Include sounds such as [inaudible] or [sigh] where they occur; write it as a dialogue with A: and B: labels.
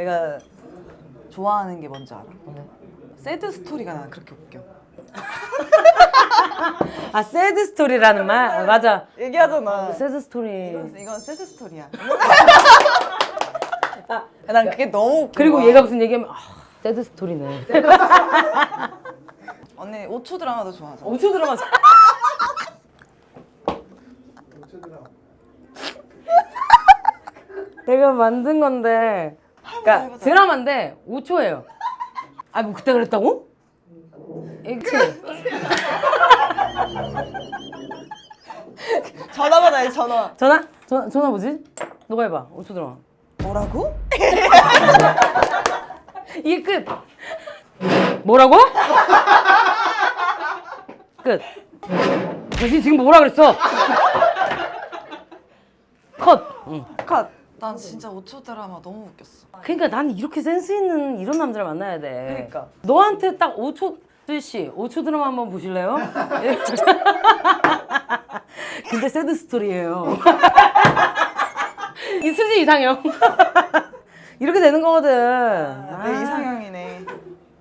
A: 내가 좋아하는 게 뭔지 알아? 새드 스토리가 난 그렇게 웃겨. [laughs]
B: 아 새드 스토리라는 말 아, 맞아.
A: 얘기하잖아.
B: 새드 스토리.
A: 이건 새드 스토리야. [laughs] 난 그게 너무 웃겨.
B: 그리고 얘가 무슨 얘기하면 아, 새드 스토리네. [laughs]
A: 언니 5초 드라마도 좋아하잖아.
B: 5초 드라마. 내가 만든 건데, 그러니까
A: 해보자.
B: 드라마인데 5초예요. 아, 뭐 그때 그랬다고? 그치?
A: 전화 받아야지 전화.
B: 전화? 전화, 전화 뭐지? 너가 해봐. 5초 드라마.
A: 뭐라고? [laughs]
B: 이게 끝. 뭐라고? [laughs] 끝. 당신 지금 뭐라 그랬어? [laughs] 컷. 응.
A: 컷. 난 진짜 5초 드라마 너무 웃겼어.
B: 그러니까 난 이렇게 센스 있는 이런 남자를 만나야 돼.
A: 그러니까.
B: 너한테 딱 5초 씨 5초 드라마 한번 보실래요? [laughs] 근데 새드 스토리예요. [laughs] 이 수지 이상형. [laughs] 이렇게 되는 거거든.
A: 내
B: 아.
A: 이상형이네.